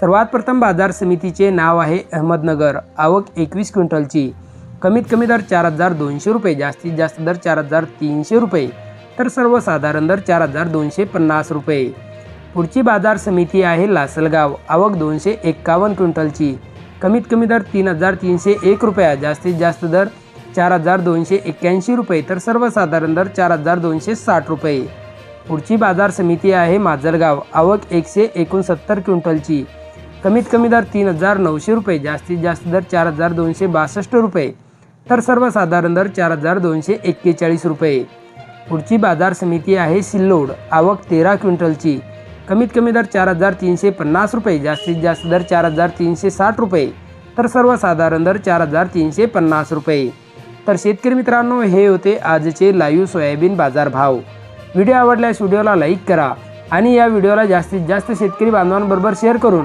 सर्वात प्रथम बाजार समितीचे नाव आहे अहमदनगर. आवक एकवीस क्विंटलची. कमीत कमी दर चार हजार दोनशे रुपये जास्तीत जास्त दर चार हजार तीनशे रुपये तर सर्वसाधारण दर चार हजार दोनशे पन्नास रुपये. पुढची बाजार समिती आहे लासलगाव. आवक दोनशे एक्कावन्न क्विंटलची. कमीत कमी दर तीन हजार तीनशे एक रुपया जास्तीत जास्त दर चार हजार दोनशे एक्क्याऐंशी रुपये तर सर्वसाधारण दर चार हजार दोनशे साठ रुपये. पुढची बाजार समिती आहे माजलगाव. आवक एकशे एकोणसत्तर क्विंटलची. कमीत कमी दर तीन हजार नऊशे रुपये जास्तीत जास्त दर चार हजार दोनशे बासष्ट रुपये तर सर्वसाधारण दर चार हजार दोनशे एक्केचाळीस रुपये. पुढची बाजार समिती आहे सिल्लोड आवक तेरा क्विंटलची. कमीत कमी दर चार हजार तीनशे पन्नास रुपये जास्तीत जास्त दर चार हजार तीनशे साठ रुपये तर सर्वसाधारण दर चार हजार तीनशे पन्नास रुपये. तर शेतकरी मित्रांनो हे होते आजचे लाईव्ह सोयाबीन बाजार भाव व्हिडिओ आवडल्यास व्हिडिओला लाईक करा आणि या व्हिडिओला जास्तीत जास्त शेतकरी बांधवांबरोबर शेअर करून